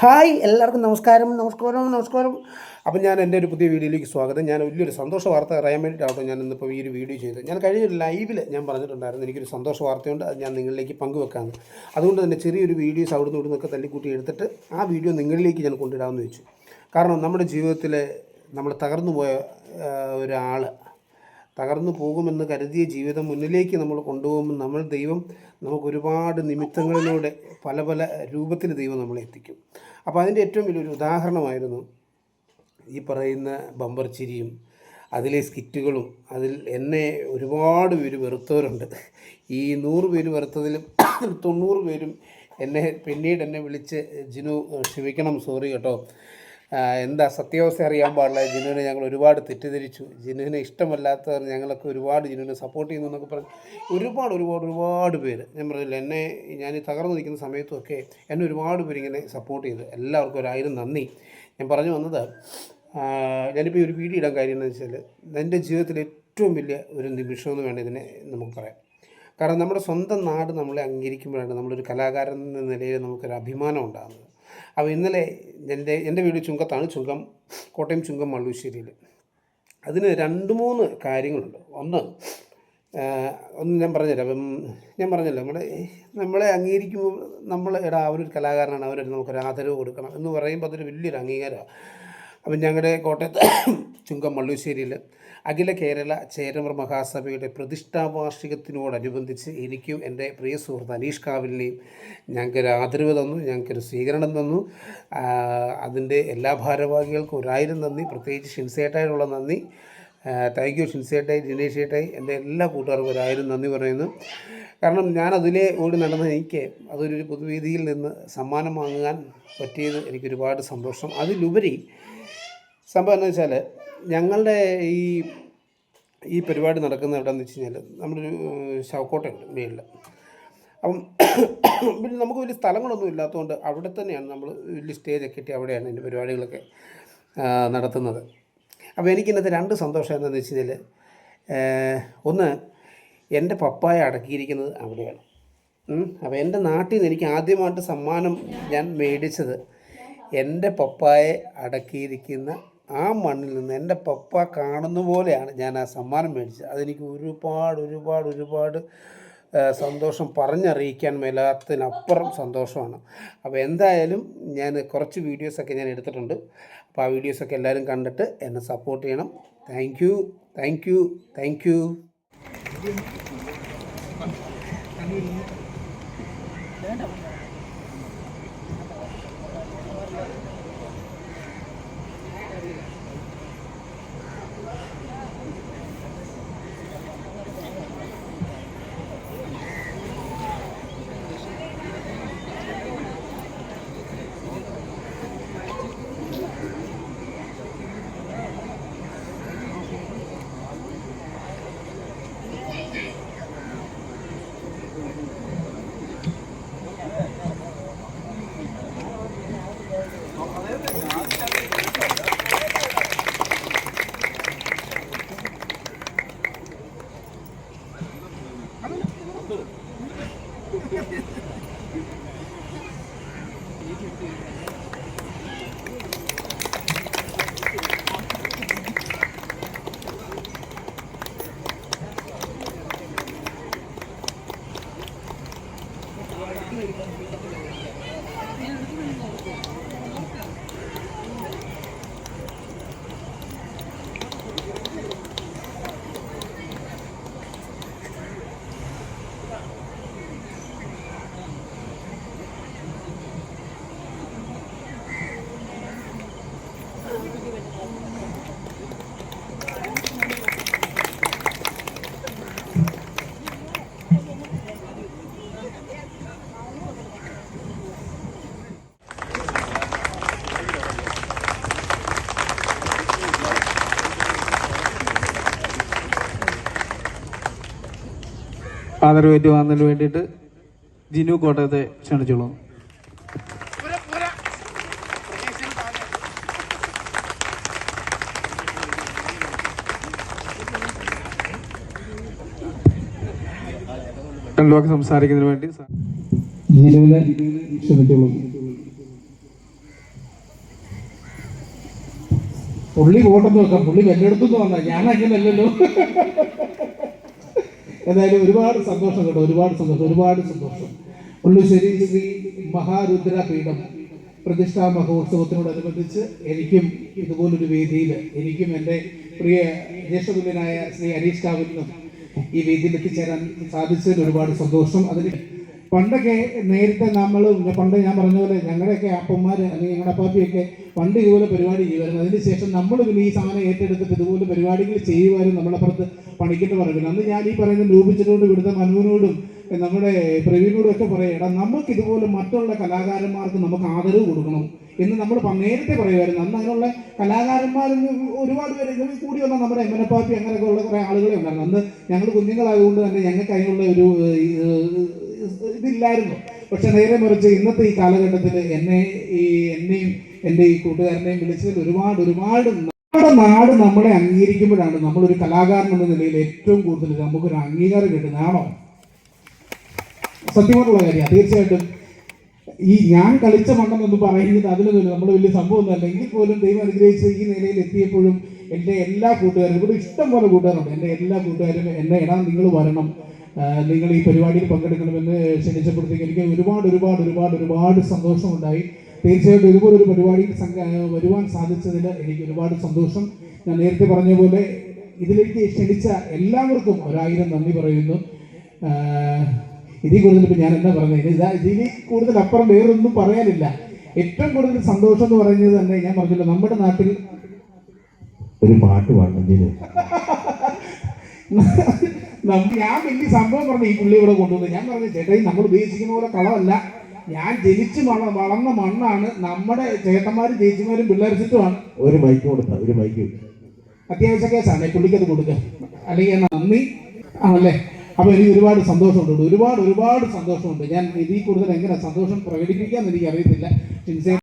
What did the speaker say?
Hi എല്ലാവർക്കും നമസ്കാരം നമസ്കാരം നമസ്കാരം. അപ്പം ഞാൻ എന്റെ ഒരു പുതിയ വീഡിയോയിലേക്ക് സ്വാഗതം. ഞാൻ വലിയൊരു സന്തോഷ വാർത്ത അറിയാൻ വേണ്ടിയിട്ടാണ് ഞാൻ ഇന്നിപ്പോൾ ഈ ഒരു വീഡിയോ ചെയ്തത്. ഞാൻ കഴിഞ്ഞ ഒരു ലൈവിൽ ഞാൻ പറഞ്ഞിട്ടുണ്ടായിരുന്നു എനിക്കൊരു സന്തോഷ വാർത്തയുണ്ട് അത് ഞാൻ നിങ്ങളിലേക്ക് പങ്കുവെക്കാമെന്ന് അതുകൊണ്ട് തന്നെ ചെറിയൊരു വീഡിയോസ് അവിടെ നിന്ന് ഇവിടുന്നൊക്കെ തല്ലിക്കൂട്ടി എടുത്തിട്ട് ആ വീഡിയോ നിങ്ങളിലേക്ക് ഞാൻ കൊണ്ടിടാമെന്ന് വെച്ചു. കാരണം നമ്മുടെ ജീവിതത്തിലെ നമ്മൾ തകർന്നു പോയ ഒരാൾ തകർന്നു പോകുമെന്ന് കരുതിയ ജീവിതം മുന്നിലേക്ക് നമ്മൾ കൊണ്ടുപോകുമ്പോൾ നമ്മൾ ദൈവം നമുക്ക് ഒരുപാട് നിമിത്തങ്ങളിലൂടെ പല പല രൂപത്തിൽ ദൈവം നമ്മളെ എത്തിക്കും. അപ്പോൾ അതിന്റെ ഏറ്റവും വലിയൊരു ഉദാഹരണമായിരുന്നു ഈ പറയുന്ന ബമ്പർ ചിരിയും അതിലെ സ്കിറ്റുകളും അതിൽ എന്നെ ഒരുപാട് പേര് വെറുത്തവരുണ്ട്. ഈ നൂറ് പേര് വെറുത്തതിലും തൊണ്ണൂറ് പേരും എന്നെ പിന്നീട് എന്നെ വിളിച്ച് ജിനു ക്ഷമിക്കണം സോറി കേട്ടോ. എന്താ സത്യാവസ്ഥ അറിയാൻ പാടില്ല. ജിനുവിനെ ഞങ്ങൾ ഒരുപാട് തെറ്റിദ്ധരിച്ചു. ജിനുവിനെ ഇഷ്ടമല്ലാത്തവർ ഞങ്ങളൊക്കെ ഒരുപാട് ജിനുവിനെ സപ്പോർട്ട് ചെയ്യുന്നു എന്നൊക്കെ പറഞ്ഞ് ഒരുപാട് ഒരുപാട് ഒരുപാട് പേര്. ഞാൻ പറഞ്ഞില്ല എന്നെ ഞാൻ ഈ തകർന്നു നിൽക്കുന്ന സമയത്തുമൊക്കെ എന്നെ ഒരുപാട് പേര് ഇങ്ങനെ സപ്പോർട്ട് ചെയ്തു. എല്ലാവർക്കും ഒരായിരം നന്ദി. ഞാൻ പറഞ്ഞു വന്നത് ഞാനിപ്പോൾ ഒരു വീഡിയോ ഇടാൻ കാര്യം എന്ന് വെച്ചാൽ എന്റെ ജീവിതത്തിൽ ഏറ്റവും വലിയ ഒരു നിമിഷം എന്ന് വേണം ഇതിനെ നമുക്ക് പറയാം കാരണം നമ്മുടെ സ്വന്തം നാട് നമ്മളെ അംഗീകരിക്കുമ്പോഴാണ് നമ്മളൊരു കലാകാരൻ എന്ന നിലയിൽ നമുക്കൊരു അഭിമാനം ഉണ്ടാകുന്നത്. അപ്പോൾ ഇന്നലെ എന്റെ എന്റെ വീട് ചുങ്കത്താണ് ചുങ്കം കോട്ടയം ചുങ്കം മള്ളൂശ്ശേരിയിൽ. അതിന് രണ്ട് മൂന്ന് കാര്യങ്ങളുണ്ട്. ഒന്ന് ഒന്ന് ഞാൻ പറഞ്ഞുതരാം. അപ്പം ഞാൻ പറഞ്ഞല്ലോ നമ്മുടെ നമ്മളെ അംഗീകരിക്കുമ്പോൾ നമ്മൾ എടാ അവരൊരു കലാകാരനാണ് അവരൊരു നമുക്കൊരു ആദരവ് കൊടുക്കണം എന്ന് പറയുമ്പോൾ അതൊരു വലിയൊരു അംഗീകാരമാണ്. അപ്പം ഞങ്ങളുടെ കോട്ടയത്ത് ചുങ്കം മള്ളുശ്ശേരിയിൽ അഖില കേരള ചേരമർ മഹാസഭയുടെ പ്രതിഷ്ഠാ വാർഷികത്തിനോടനുബന്ധിച്ച് എനിക്കും എന്റെ പ്രിയ സുഹൃത്ത് അനീഷ് കാവിലിനെയും ഞങ്ങൾക്കൊരു ആദരവ് തന്നു ഞങ്ങൾക്കൊരു സ്വീകരണം തന്നു. അതിന്റെ എല്ലാ ഭാരവാഹികൾക്കും ഒരായിരം നന്ദി. പ്രത്യേകിച്ച് ഷിൻസേട്ടായിട്ടുള്ള നന്ദി. താങ്ക് യു ഷിൻസേട്ടായി ജിനേഷ് ഏട്ടായി എന്റെ എല്ലാ കൂട്ടുകാർക്കും ഒരായിരം നന്ദി പറയുന്നു. കാരണം ഞാൻ അതിലേ ഓടി നടന്ന എനിക്ക് അതൊരു പൊതുവേദിയിൽ നിന്ന് സമ്മാനം വാങ്ങാൻ പറ്റിയത് എനിക്കൊരുപാട് സന്തോഷം. അതിലുപരി സംഭവം എന്ന് വെച്ചാൽ ഞങ്ങളുടെ ഈ ഈ പരിപാടി നടക്കുന്ന എവിടെയെന്ന് വെച്ച് കഴിഞ്ഞാൽ നമ്മളൊരു ശവക്കോട്ടയുണ്ട് മേളിൽ അപ്പം പിന്നെ നമുക്ക് വലിയ സ്ഥലങ്ങളൊന്നും ഇല്ലാത്തതുകൊണ്ട് അവിടെ തന്നെയാണ് നമ്മൾ വലിയ സ്റ്റേജൊക്കെ കെട്ടി അവിടെയാണ് എന്റെ പരിപാടികളൊക്കെ നടത്തുന്നത്. അപ്പോൾ എനിക്കിന്നത്തെ രണ്ട് സന്തോഷം എന്താണെന്ന് വെച്ച് കഴിഞ്ഞാൽ ഒന്ന് എന്റെ പപ്പായ അടക്കിയിരിക്കുന്നത് അവിടെയാണ്. അപ്പോൾ എന്റെ നാട്ടിൽ നിന്ന് എനിക്ക് ആദ്യമായിട്ട് സമ്മാനം ഞാൻ മേടിച്ചത് എന്റെ പപ്പായെ അടക്കിയിരിക്കുന്ന ആ മണ്ണിൽ നിന്ന് എന്റെ പപ്പ കാണുന്ന പോലെയാണ് ഞാൻ ആ സമ്മാനം മേടിച്ചത്. അതെനിക്ക് ഒരുപാട് ഒരുപാട് ഒരുപാട് സന്തോഷം പറഞ്ഞറിയിക്കാൻ മേലാത്തതിനപ്പുറം സന്തോഷമാണ്. അപ്പോൾ എന്തായാലും ഞാൻ കുറച്ച് വീഡിയോസൊക്കെ ഞാൻ എടുത്തിട്ടുണ്ട്. അപ്പോൾ ആ വീഡിയോസൊക്കെ എല്ലാവരും കണ്ടിട്ട് എന്നെ സപ്പോർട്ട് ചെയ്യണം. Thank you thank you thank you ആദരവേറ്റ് വാങ്ങുന്നതിന് വേണ്ടിയിട്ട് ജിനു കോട്ടയത്തെ ക്ഷണിച്ചോളൂ സംസാരിക്കുന്നതിന് വേണ്ടി പുള്ളി കോട്ടത്ത് വെക്കാം പുള്ളി വെല്ലെടുത്തു വന്ന. ഞാനങ്ങനല്ലോ എന്തായാലും ഒരുപാട് സന്തോഷം കേട്ടോ ഒരുപാട് സന്തോഷം ഒരുപാട് സന്തോഷം. ഉള്ളുശ്ശേരി ശ്രീ മഹാരുദ്ര പീഠം പ്രതിഷ്ഠാ മഹോത്സവത്തിനോടനുബന്ധിച്ച് എനിക്കും ഇതുപോലൊരു വേദിയിൽ എനിക്കും എന്റെ പ്രിയ ജ്യേഷ്ഠതുല്യനായ ശ്രീ ഹരീഷ് കാവിലിനും ഈ വേദിയിൽ എത്തിച്ചേരാൻ സാധിച്ചതിൽ ഒരുപാട് സന്തോഷം. അതിന് പണ്ടൊക്കെ നേരത്തെ നമ്മൾ പണ്ട് ഞാൻ പറഞ്ഞ പോലെ ഞങ്ങളുടെയൊക്കെ അപ്പന്മാർ അല്ലെങ്കിൽ ഞങ്ങളുടെ അപ്പാപ്പിയൊക്കെ പണ്ട് ഇതുപോലെ പരിപാടി ചെയ്യുമായിരുന്നു. അതിന് ശേഷം നമ്മൾ പിന്നെ ഈ സാധനം ഏറ്റെടുത്തിട്ട് ഇതുപോലെ പരിപാടികൾ ചെയ്യുമായിരുന്നു നമ്മളപ്പുറത്ത് പണിക്കിട്ട് പറയുന്നത് അന്ന് ഞാൻ ഈ പറയുന്ന രൂപിച്ചിനോട് ഇവിടുത്തെ മനുവിനോടും നമ്മുടെ പ്രവീണിനോടും ഒക്കെ പറയണം നമുക്ക് ഇതുപോലെ മറ്റുള്ള കലാകാരന്മാർക്ക് നമുക്ക് ആദരവ് കൊടുക്കണം. എന്ന് നമ്മൾ നേരത്തെ പറയുമായിരുന്നു. അന്ന് അങ്ങനെയുള്ള കലാകാരന്മാർ ഒരുപാട് പേര് കൂടി വന്ന നമ്മുടെ എം എൻ പാപ്പി അങ്ങനെയൊക്കെ ഉള്ള കുറേ ആളുകളെ ഉണ്ടായിരുന്നു. അന്ന് ഞങ്ങൾ കുഞ്ഞുങ്ങളായതുകൊണ്ട് തന്നെ ഞങ്ങൾക്ക് അതിനുള്ള ഒരു ഇതില്ലായിരുന്നു. പക്ഷെ നേരെ മറിച്ച് ഇന്നത്തെ ഈ കാലഘട്ടത്തിൽ എന്നെ ഈ എന്നെയും എന്റെ ഈ കൂട്ടുകാരനെയും വിളിച്ചതിൽ ഒരുപാട് ഒരുപാട് നമ്മുടെ നാട് നമ്മളെ അംഗീകരിക്കുമ്പോഴാണ് നമ്മളൊരു കലാകാരൻ എന്ന നിലയിൽ ഏറ്റവും കൂടുതൽ നമുക്കൊരു അംഗീകാരം കിട്ടുന്നതാണോ സത്യമായിട്ടുള്ള കാര്യമാണ് തീർച്ചയായിട്ടും ഈ ഞാൻ കളിച്ച എന്ന് പറയുന്നത് അതിലൊന്നുമില്ല. നമ്മൾ വലിയ സംഭവമൊന്നുമല്ല എങ്കിൽ പോലും ദൈവം അനുഗ്രഹിച്ച് ഈ നിലയിൽ എത്തിയപ്പോഴും എന്റെ എല്ലാ കൂട്ടുകാരും ഇവിടെ ഇഷ്ടം പോലെ കൂട്ടുകാരുണ്ട്. എന്റെ എല്ലാ കൂട്ടുകാരും എന്നെ എടാ നിങ്ങൾ വരണം. നിങ്ങൾ ഈ പരിപാടിയിൽ പങ്കെടുക്കണമെന്ന് ക്ഷണിച്ചപ്പോഴത്തേക്ക് എനിക്ക് ഒരുപാട് ഒരുപാട് ഒരുപാട് ഒരുപാട് സന്തോഷമുണ്ടായി. തീർച്ചയായിട്ടും ഇതുപോലൊരു പരിപാടിയിൽ സംഘ വരുവാൻ സാധിച്ചതിൽ എനിക്ക് ഒരുപാട് സന്തോഷം. ഞാൻ നേരത്തെ പറഞ്ഞ പോലെ ഇതിലേക്ക് ക്ഷണിച്ച എല്ലാവർക്കും ഒരായിരം നന്ദി പറയുന്നു. ഇതിൽ കൂടുതൽ ഇപ്പം ഞാൻ എന്താ പറഞ്ഞത്? ഇതാ ഇതിൽ കൂടുതൽ അപ്പുറം വേറൊന്നും പറയാനില്ല. ഏറ്റവും കൂടുതൽ സന്തോഷം എന്ന് പറയുന്നത് തന്നെ ഞാൻ പറഞ്ഞില്ല നമ്മുടെ നാട്ടിൽ ഒരു പാട്ട് നമ്മ- ഞാൻ വലിയ സംഭവം പറഞ്ഞു ഈ പുള്ളി ഇവിടെ കൊണ്ടുവന്നു ഞാൻ പറഞ്ഞു ചേട്ടായി നമ്മൾ ഉദ്ദേശിക്കുന്ന പോലെ കളമല്ല ഞാൻ ജനിച്ച് വള വളർന്ന മണ്ണാണ്. നമ്മുടെ ചേട്ടന്മാരും ചേച്ചിമാരും പിള്ളേർച്ചിട്ടുമാണ് ഒരു ബൈക്ക് കൊടുത്ത ഒരു ബൈക്ക് അത്യാവശ്യ കേസാണ് പുള്ളിക്കത് കൊടുക്കുക അല്ലെങ്കിൽ നന്ദി. ആണല്ലേ? അപ്പോൾ എനിക്ക് ഒരുപാട് സന്തോഷമുണ്ട്. ഒരുപാട് ഒരുപാട് സന്തോഷമുണ്ട്. ഞാൻ ഇതിൽ കൂടുതൽ എങ്ങനെ സന്തോഷം പ്രകടിപ്പിക്കാമെന്ന് എനിക്ക് അറിയത്തില്ല ഷിൻസേ